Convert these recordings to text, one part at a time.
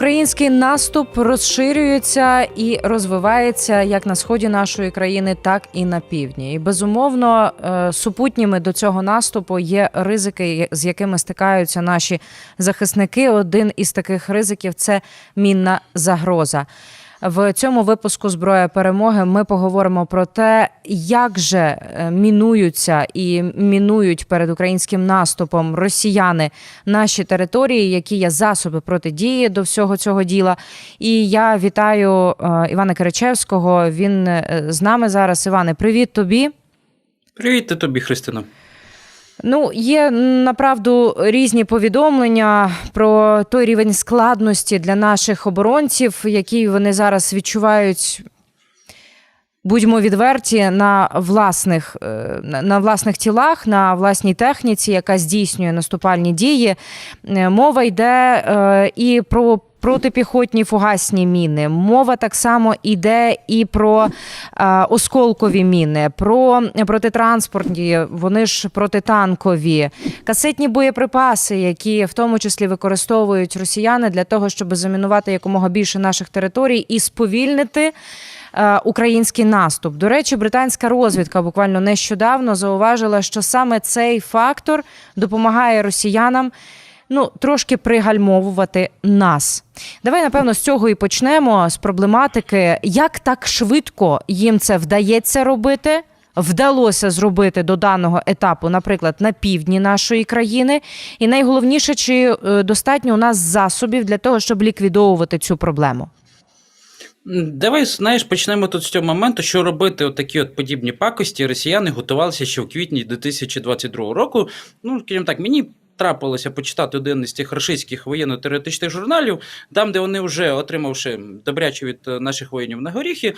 Український наступ розширюється і розвивається як на сході нашої країни, так і на півдні. І безумовно, е, супутніми до цього наступу є ризики, з якими стикаються наші захисники. Один із таких ризиків це мінна загроза. В цьому випуску зброя перемоги ми поговоримо про те, як же е, мінуються і мінують перед українським наступом росіяни наші території, які є засоби протидії до всього цього діла. І я вітаю е, Івана Киричевського. Він е, з нами зараз. Іване, привіт тобі. Привіт тобі, Христина. Ну, є направду різні повідомлення про той рівень складності для наших оборонців, який вони зараз відчувають. Будьмо відверті на власних е, на- власних тілах, на власній техніці, яка здійснює наступальні дії. Е, Мова йде е, і про протипіхотні фугасні міни. Мова так само йде і про осколкові міни, про протитранспортні, вони ж протитанкові, касетні боєприпаси, які в тому числі використовують росіяни для того, щоб замінувати якомога більше наших територій і сповільнити. Е, Український наступ. До речі, британська розвідка буквально нещодавно зауважила, що саме цей фактор допомагає росіянам ну трошки пригальмовувати нас. Давай, напевно, з цього і почнемо з проблематики, як так швидко їм це вдається робити. Вдалося зробити до даного етапу, наприклад, на півдні нашої країни, і найголовніше, чи е, достатньо у нас засобів для того, щоб ліквідовувати цю проблему. Давай, знаєш, почнемо тут з цього моменту, що робити от такі от подібні пакості. Росіяни готувалися ще в квітні 2022 року. Ну, скажімо так, мені. Трапилося почитати один із тих рашистських воєнно-теоретичних журналів, там, де вони вже отримавши добряче від е, наших воїнів на горіхи,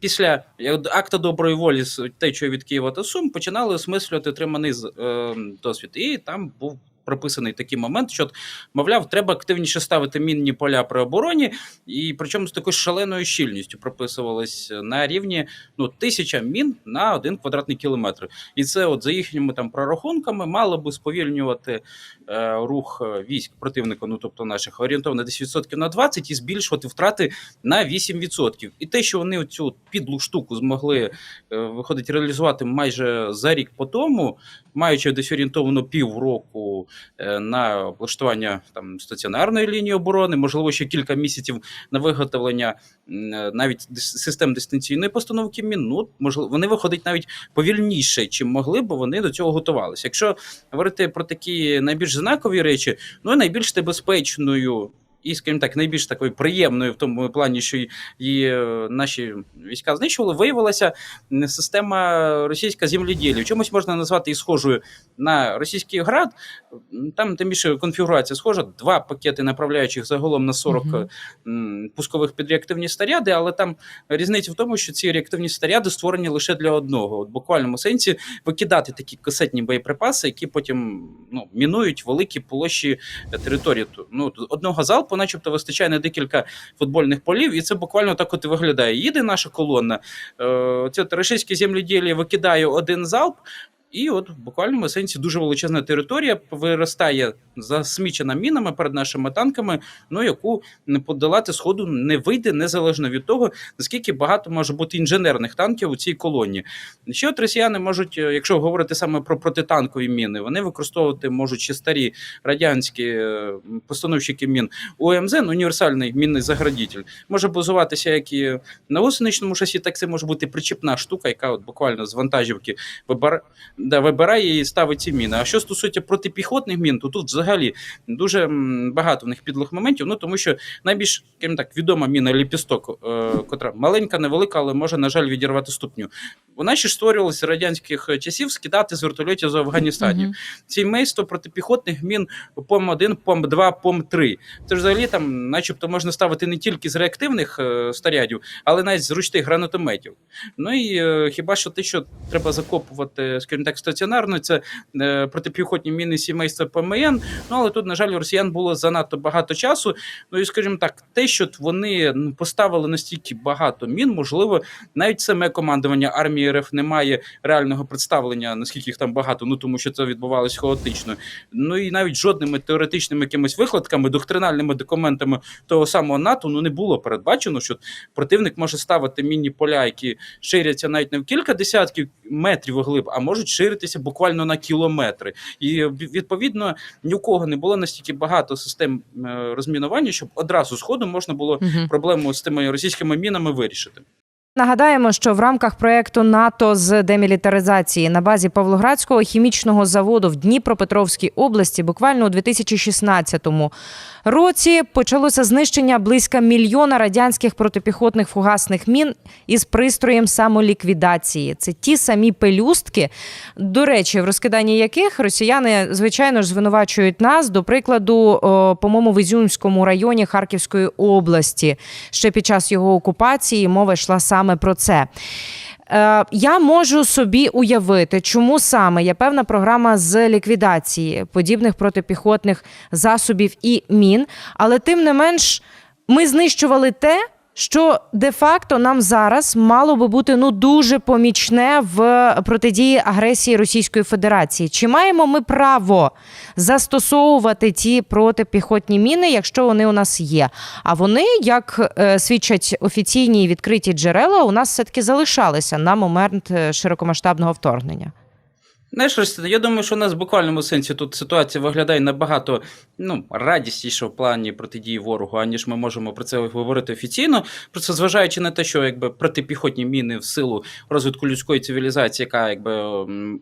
після е, акта доброї волі з течою від Києва та Сум починали осмислювати отриманий е, досвід. І там був прописаний такий момент, що, мовляв, треба активніше ставити мінні поля при обороні, і причому з такою шаленою щільністю прописувалось на рівні ну, тисяча мін на один квадратний кілометр. І це, от за їхніми там прорахунками, мало би сповільнювати е, рух е, військ противника, ну тобто наших орієнтовно десь відсотків на 20 і збільшувати втрати на 8%. І те, що вони цю підлу штуку змогли е, виходить реалізувати майже за рік по тому, маючи десь орієнтовно півроку е, на облаштування там стаціонарної лінії оборони, можливо, ще кілька місяців на виготовлення е, навіть систем дистанційної постановки мін. Ну можливо, вони виходять навіть повільніше, чим могли, бо вони до цього готувалися. Якщо говорити про такі найбільш знакові речі, ну найбільш небезпечною. І, скажімо так, найбільш такою приємною в тому плані, що її е, наші війська знищували, виявилася система російська земледілля. Чомусь можна назвати і схожою на російський град. Там тим більше конфігурація схожа. Два пакети направляючих загалом на 40 Мгм. м, пускових підреактивні снаряди, але там різниця в тому, що ці реактивні снаряди створені лише для одного. От в буквальному сенсі викидати такі касетні боєприпаси, які потім ну, мінують великі площі е, території. Ну, одного залпу, начебто, вистачає на декілька футбольних полів, і це буквально так от і виглядає. Їде наша колона, е, це землі ділі викидає один залп. І от в буквальному сенсі дуже величезна територія виростає засмічена мінами перед нашими танками, ну яку не подолати сходу не вийде незалежно від того, наскільки багато може бути інженерних танків у цій колоні. Ще от росіяни можуть, е, якщо говорити саме про протитанкові міни, вони використовувати можуть ще старі радянські е, постановщики мін УМЗ, ну, універсальний мінний заградитель, може базуватися як і на гусеничному шасі, так це може бути причіпна штука, яка от буквально з вантажівки вибирає, да, вибирає і ставить ці міни. А що стосується протипіхотних мін, то тут взагалі дуже багато в них підлих моментів. Ну тому що найбільш скажімо так відома міна ліпісток, е, котра маленька, невелика, але може, на жаль, відірвати ступню. Вона ще створювалася радянських часів скидати з вертольотів з Афганістані. Мгм. Ці мейсто протипіхотних мін ПОМ-1, ПОМ-2, ПОМ-3. Це ж взагалі там, начебто, можна ставити не тільки з реактивних е, снарядів, але навіть з ручних гранатометів. Ну і е, хіба що те, що треба закопувати, скажімо так, так, стаціонарно, це е, протипіхотні міни сімейства ПМН. Ну але тут, на жаль, у росіян було занадто багато часу. Ну і скажімо так, те, що вони ну, поставили настільки багато мін, можливо, навіть саме командування армії РФ не має реального представлення, наскільки їх там багато, ну тому що це відбувалося хаотично. Ну і навіть жодними теоретичними якимись викладками, доктринальними документами того самого НАТО ну не було передбачено, що противник може ставити мінні поля, які ширяться навіть не в кілька десятків метрів вглиб, а можуть ширитися буквально на кілометри. І відповідно ні у кого не було настільки багато систем е, розмінування, щоб одразу з ходу можна було проблему з тими російськими мінами вирішити. Нагадаємо, що в рамках проекту НАТО з демілітаризації на базі Павлоградського хімічного заводу в Дніпропетровській області буквально у 2016 році почалося знищення близько мільйона радянських протипіхотних фугасних мін із пристроєм самоліквідації. Це ті самі пелюстки, до речі, в розкиданні яких росіяни звичайно ж звинувачують нас. До прикладу, по-моєму, в Ізюмському районі Харківської області. Ще під час його окупації мова йшла саме про це. Е, Я можу собі уявити, чому саме є певна програма з ліквідації подібних протипіхотних засобів і мін, але тим не менш ми знищували те, що де-факто нам зараз мало би бути ну дуже помічне в протидії агресії Російської Федерації. Чи маємо ми право застосовувати ті протипіхотні міни, якщо вони у нас є? А вони, як е, свідчать офіційні відкриті джерела, у нас все таки залишалися на момент е, широкомасштабного вторгнення. Знаєш, Христина, я думаю, що у нас в буквальному сенсі тут ситуація виглядає набагато ну, радісніше в плані протидії ворогу, аніж ми можемо про це говорити офіційно. Просто зважаючи на те, що якби протипіхотні міни в силу розвитку людської цивілізації, яка якби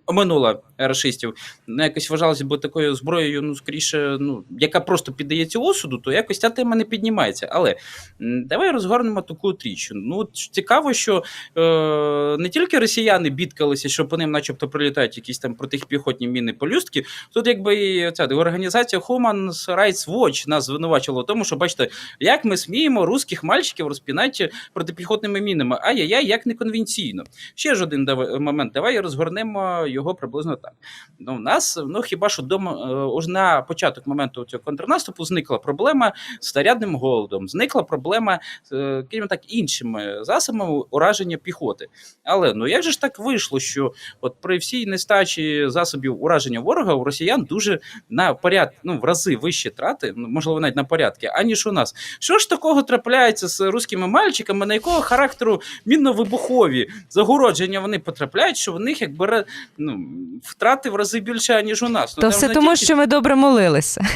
оминула рашистів, ну, якось вважалася б такою зброєю, ну скоріше, ну яка просто піддається осуду, то якось ця тема не піднімається. Але давай розгорнемо таку тріч. Ну цікаво, що е, не тільки росіяни бідкалися, що по ним, начебто, прилітають якісь там протипіхотні міни полюстки. Тут, якби і ця організація Human Rights Watch нас звинувачила в тому, що бачите, як ми сміємо русських мальчиків розпінати протипіхотними мінами. Ай-яй-яй, як неконвенційно. Ще ж один момент. Давай розгорнемо його приблизно так. Ну, у нас, ну хіба що дома е, на початок моменту цього контрнаступу зникла проблема з старядним голодом, зникла проблема е, крім так іншими засобами ураження піхоти. Але ну як же ж так вийшло, що от при всій нестачі засобів ураження ворога у росіян дуже на поряд, ну в рази вищі трати, ну можливо, навіть на порядки, аніж у нас. Що ж такого трапляється з руськими мальчиками, на якого характеру мінно-вибухові загородження вони потрапляють, що в них якби ну, втрати в рази більше, ніж у нас. Ну, То там все тому, тільки- що ми добре молилися.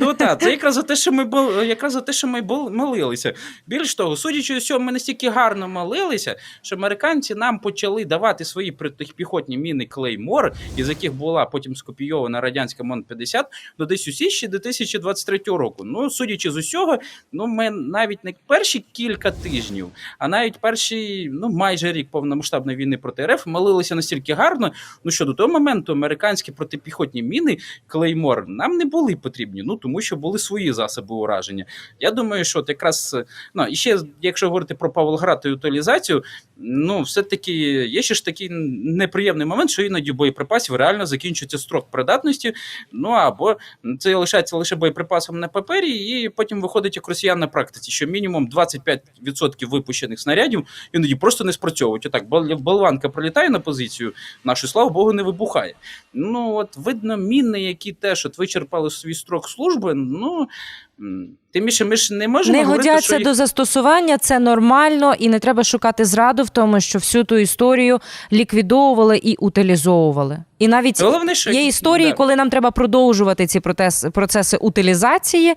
Ну так, це якраз за те, що ми бу- якраз за те, що ми молилися. Більш того, судячи з цього, ми настільки гарно молилися, що американці нам почали давати свої протипіхотні міни Клеймор, із яких була потім скопійована радянська МОН 50 до десь у січні 2023 року. Ну, судячи з усього, ну ми навіть не перші кілька тижнів, а навіть перший, ну майже рік повномасштабної війни проти РФ молилися настільки гарно. Ну що до того моменту американські протипіхотні міни Клеймор нам не були потрібні, ну тому що були свої засоби ураження. Я думаю, що от якраз ну і ще якщо говорити про Павлоград і утилізацію, ну все-таки є ще ж такий неприємний момент, що іноді боєприпасів реально закінчується строк придатності. Ну або це лишається лише боєприпасом на папері, і потім виходить як росіян на практиці, що мінімум 25% випущених снарядів іноді просто не спрацьовують. Отак, болванка прилітає на позицію, нашу слава Богу, не вибухає. Ну от видно, міни, які теж от вичерпали свій строк служби. Ну тим більше ми ж не можемо Не говорити, годяться що їх... до застосування, це нормально, і не треба шукати зраду в тому, що всю ту історію ліквідовували і утилізовували. І навіть головне, що Є історії, Да. коли нам треба продовжувати ці протес, процеси утилізації,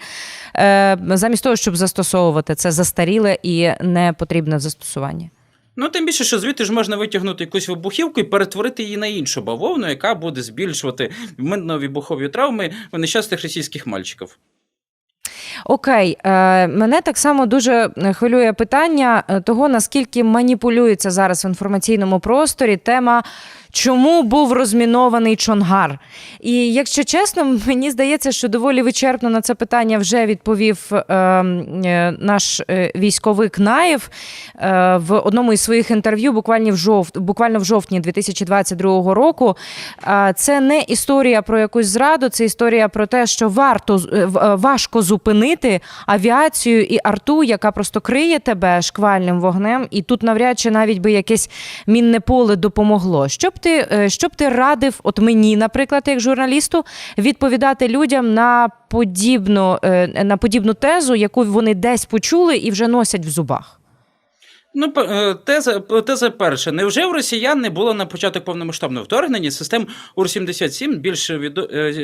е, замість того, щоб застосовувати це застаріле і не потрібне в застосуванні. Ну, тим більше, що звідти ж можна витягнути якусь вибухівку і перетворити її на іншу бавовну, яка буде збільшувати минно-вибухові травми нещасних російських мальчиків. Окей, е, мене так само дуже хвилює питання е, того, наскільки маніпулюється зараз в інформаційному просторі тема чому був розмінований Чонгар? І якщо чесно, мені здається, що доволі вичерпно на це питання вже відповів е, е, наш е, військовик Наєв е, в одному із своїх інтерв'ю, буквально в жовт, буквально в жовтні 2022 року. Це не історія про якусь зраду, це історія про те, що варто е, е, важко зупинити авіацію і арту, яка просто криє тебе шквальним вогнем, і тут навряд чи навіть би якесь мінне поле допомогло. Що б ти, е, що б ти радив, от мені, наприклад, як журналісту, відповідати людям на подібну, е, на подібну тезу, яку вони десь почули і вже носять в зубах? Ну, е, теза, теза перша. Невже в росіян не було на початок повномасштабного вторгнення систем УР-77, більш е,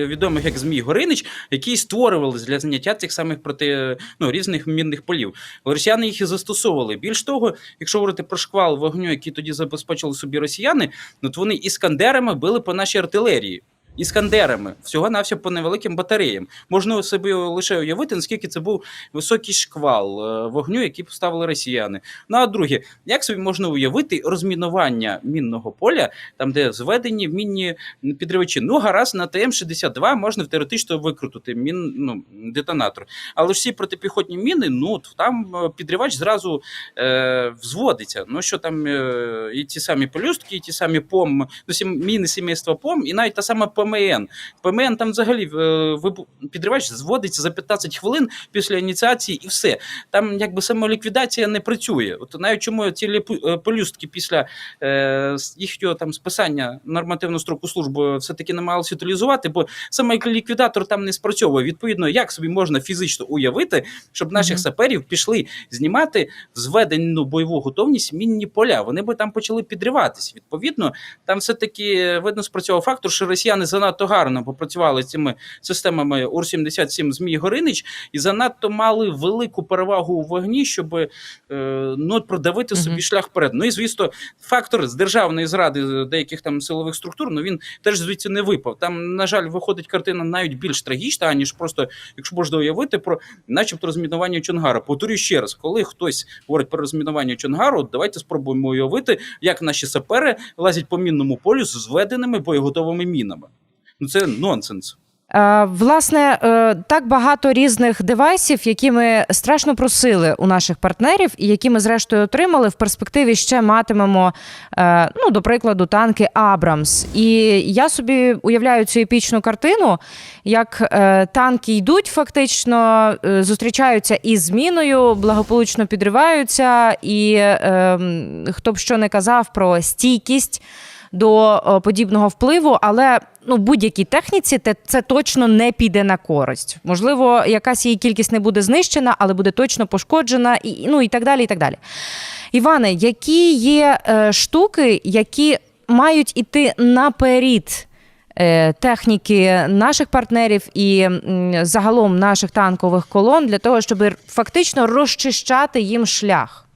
відомих як Змій Горинич, які створювалися для заняття цих самих проти ну, різних мінних полів. Росіяни їх і застосовували. Більш того, якщо говорити про шквал вогню, який тоді забезпечили собі росіяни, ну, то вони іскандерами били по нашій артилерії. Іскандерами, всього навсього по невеликим батареям. Можна собі лише уявити, наскільки це був високий шквал е, вогню, який поставили росіяни. Ну а друге, як собі можна уявити розмінування мінного поля, там де зведені мінні підривачі? Ну, гаразд, на ТМ-62 можна теоретично викрутити мін, ну, детонатор. Але ж всі протипіхотні міни, ну там е, підривач зразу е, взводиться. Ну що там е, і ті самі полюстки, і ті самі пом, ну, міни сімейства пом, і навіть та сама ПМН. ПМН там взагалі е, підривач зводиться за 15 хвилин після ініціації, і все. Там якби самоліквідація не працює. От навіть чому ці е, полюстки після е, їхнього там списання нормативну строку служби все-таки намагалися утилізувати, бо саме ліквідатор там не спрацьовує. Відповідно, як собі можна фізично уявити, щоб наших Мгм. саперів пішли знімати зведену бойову готовність мінні поля. Вони би там почали підриватись. Відповідно, там все-таки видно спрацьовував фактор, що росіяни занадто гарно попрацювали з цими системами УР-77 Змій Горинич і занадто мали велику перевагу у вогні, щоб е, ну, продавити собі Мгм. шлях вперед. Ну і звісно, фактор з державної зради деяких там силових структур, ну він теж звідси не випав. Там, на жаль, виходить картина навіть більш трагічна, аніж просто, якщо можна уявити, про начебто розмінування Чонгара. Повторюю ще раз, коли хтось говорить про розмінування Чонгару, давайте спробуємо уявити, як наші сапери лазять по мінному полю з зведеними боєготовими мінами. Ну це нонсенс. Е, Власне, е, так багато різних девайсів, які ми страшно просили у наших партнерів, і які ми зрештою отримали. В перспективі ще матимемо, е, ну, до прикладу, танки Абрамс. І я собі уявляю цю епічну картину, як танки йдуть, фактично зустрічаються із зміною, благополучно підриваються, і хто б що не казав про стійкість до подібного впливу, але ну будь-якій техніці те- це точно не піде на користь. Можливо, якась її кількість не буде знищена, але буде точно пошкоджена, і ну і так далі. І так далі. Іване, які є е, штуки, які мають іти наперед е, техніки наших партнерів і загалом наших танкових колон для того, щоб фактично розчищати їм шлях?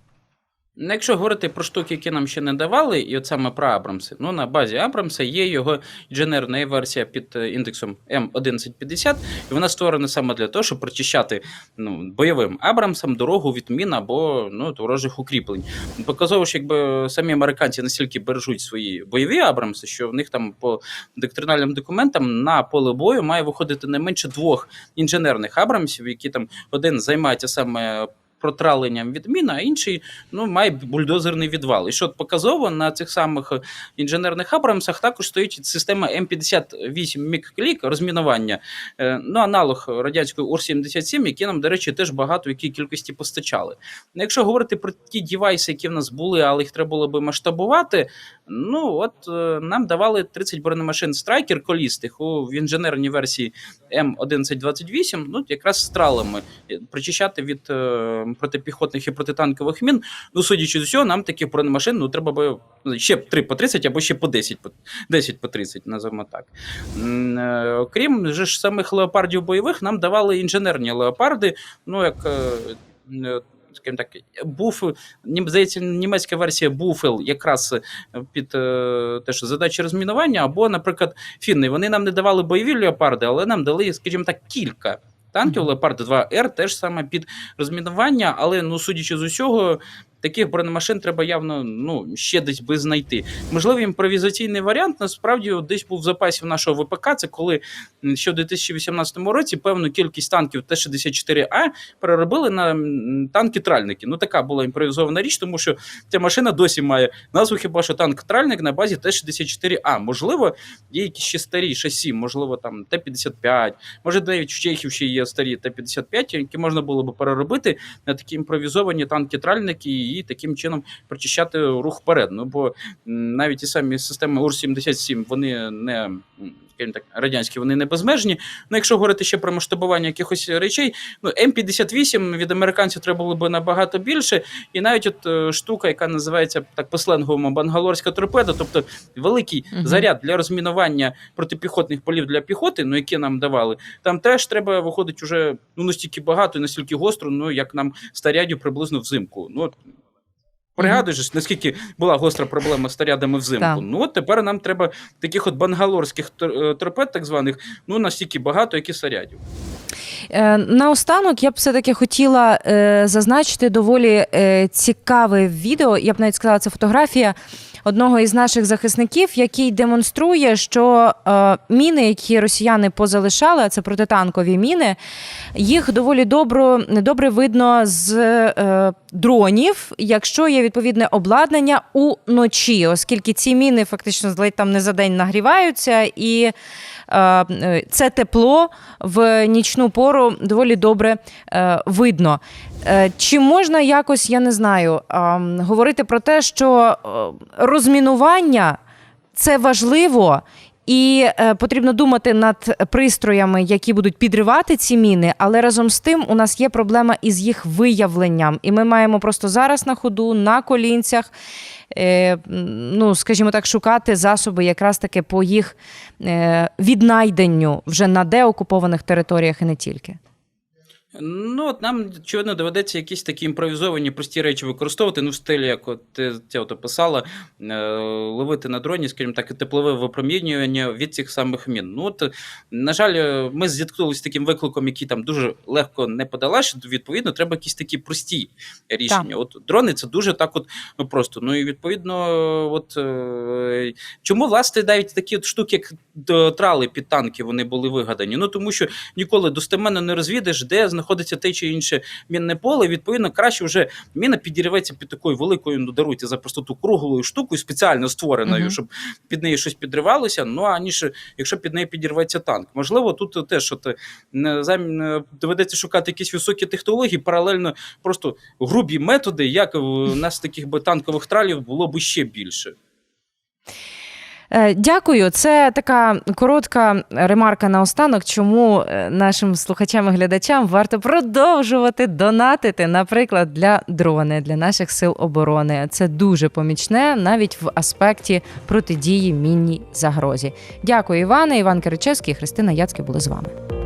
Ну, Якщо говорити про штуки, які нам ще не давали, і от саме про Абрамси, ну на базі Абрамса є його інженерна версія під е, індексом М1150, і вона створена саме для того, щоб прочищати ну, бойовим Абрамсам дорогу від мін або ну, ворожих укріплень. Показово, що якби самі американці настільки бережуть свої бойові Абрамси, що в них там по доктринальним документам на поле бою має виходити не менше двох інженерних Абрамсів, які там один займається саме. Протраленням від мін, а інший ну, має бульдозерний відвал. І що показово на цих самих інженерних Абрамсах також стоїть система М58 Мікклік розмінування, е, ну, аналог радянської УР-77, які нам, до речі, теж багато в якій кількості постачали. Якщо говорити про ті девайси, які в нас були, але їх треба було би масштабувати, ну от е, нам давали 30 бронемашин Страйкер колістих у в інженерній версії М1128, ну, якраз з тралами е, прочищати від протипіхотних і протитанкових мін. Ну, судячи з усього, нам таких бронемашин ну, треба би ну, ще 3 по 30 або ще по 10 по 10 по 30, називаємо так. Е, Окрім ж самих леопардів бойових, нам давали інженерні леопарди, ну як. е, е, Скажімо так, буф, здається, німецька версія Буфел якраз під те, що задачі розмінування, або, наприклад, фінни. Вони нам не давали бойові леопарди, але нам дали, скажімо так, кілька танків. Леопард 2 Р теж саме під розмінування, але ну, судячи з усього, таких бронемашин треба явно ну, ще десь би знайти. Можливо, імпровізаційний варіант насправді десь був в запасі нашого ВПК. Це коли ще в 2018 році певну кількість танків Т-64А переробили на танки-тральники. Ну, така була імпровізована річ, тому що ця машина досі має назву хіба що танк-тральник на базі Т-64А. Можливо, є якісь ще старі шасі, можливо, там Т-55, може, навіть в Чехів ще є старі Т-55, які можна було би переробити на такі імпровізовані танки-тральники і таким чином прочищати рух вперед. Ну бо навіть ті самі системи УР-77, вони не. так, радянські вони не безмежні. Ну, якщо говорити ще про масштабування якихось речей, ну М58 від американців треба було б набагато більше. І навіть от е, штука, яка називається так по-сленговому бангалорська торпеда, тобто великий Мгм. заряд для розмінування протипіхотних полів для піхоти, ну які нам давали, там теж треба виходить уже ну настільки багато і настільки гостро, ну як нам старядів приблизно взимку. Ну Пригадуєш, наскільки була гостра проблема з старядами взимку. Так. Ну от тепер нам треба таких от бангалорських е, торпед, так званих, ну настільки багато, як і снарядів. Е, Наостанок я б все-таки хотіла е, зазначити доволі е, цікаве відео. Я б навіть сказала, це фотографія одного із наших захисників, який демонструє, що е, міни, які росіяни позалишали, а це протитанкові міни, їх доволі добро, добре видно з е, дронів, якщо є відповідне обладнання уночі, оскільки ці міни фактично ледь там не за день нагріваються і. Е, е, Це тепло в нічну пору доволі добре е, видно. Чи можна якось, я не знаю, говорити про те, що розмінування це важливо. І е, потрібно думати над пристроями, які будуть підривати ці міни, але разом з тим у нас є проблема із їх виявленням. І ми маємо просто зараз на ходу, на колінцях, е, ну, скажімо так, шукати засоби якраз таки по їх е, віднайденню вже на деокупованих територіях і не тільки. Ну, от нам, очевидно, доведеться якісь такі імпровізовані прості речі використовувати, ну, в стилі, як от ти це от описала, е, ловити на дроні, скажімо так, теплове випромінювання від цих самих мін. Ну, от, на жаль, е, ми зіткнулися з таким викликом, який там дуже легко не подолаш, відповідно, треба якісь такі прості рішення. От дрони це дуже так от ну, просто. Ну і відповідно, от е, чому власне навіть такі от штуки, як трали під танки, вони були вигадані? Ну тому що ніколи достеменно не розвідиш, де знаходиться те чи інше мінне поле. Відповідно, краще вже міна підірветься під такою великою, ну даруйте за простоту круглою штукою, спеціально створеною, Мгм. щоб під неї щось підривалося. Ну аніж якщо під неї підірветься танк. Можливо, тут теж зам... е, доведеться шукати якісь високі технології, паралельно просто грубі методи, як у нас таких би танкових тралів було б ще більше. Е, Дякую. Це така коротка ремарка на останок, чому е, нашим слухачам і глядачам варто продовжувати донатити, наприклад, для дрони, для наших сил оборони. Це дуже помічне навіть в аспекті протидії мінній загрозі. Дякую, Іване. Іван Киричевський і Христина Яцьке були з вами.